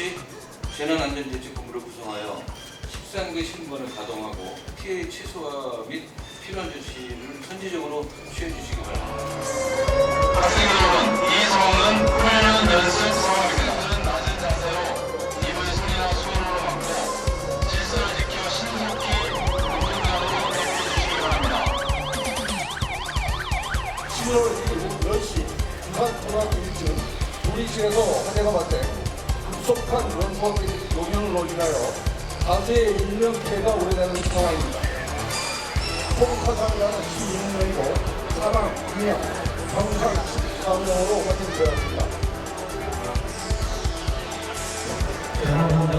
없이 재난안전대책본부를 구성하여 13개 신문을 가동하고 피해 최소화 및 필요한 조치를 선제적으로 취해 주시기 바랍니다. 학생 여러분, 이 상황은 훈련 연습 상황입니다. 학생들은 낮은 자세로 입을 손이나 손으로 막고 질서를 지켜 신속히 운동장으로 대피해 주시기 바랍니다. 11월 2일 오후 10시 부산 고등학교 1층 우리실에서 화재가 발생 급속한 원소 용연으로 인하여 다수의 인명 피해가 오래되는 상황입니다. 폭파상자는 16명이고 사망 2명, 정상 13명으로 확인되었습니다. 활동들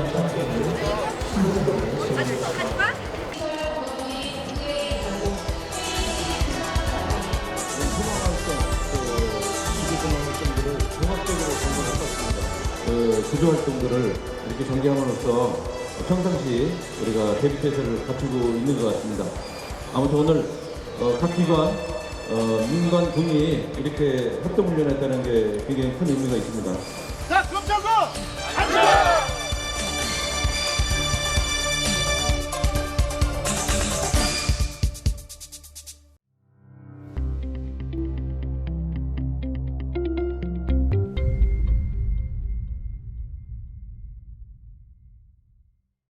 그 구조 활동들을 이렇게 전개함으로써 평상시 우리가 대비 태세를 갖추고 있는 것 같습니다. 아무튼 오늘 어, 각 기관, 어, 민간, 군이 이렇게 합동 훈련했다는 게 굉장히 큰 의미가 있습니다.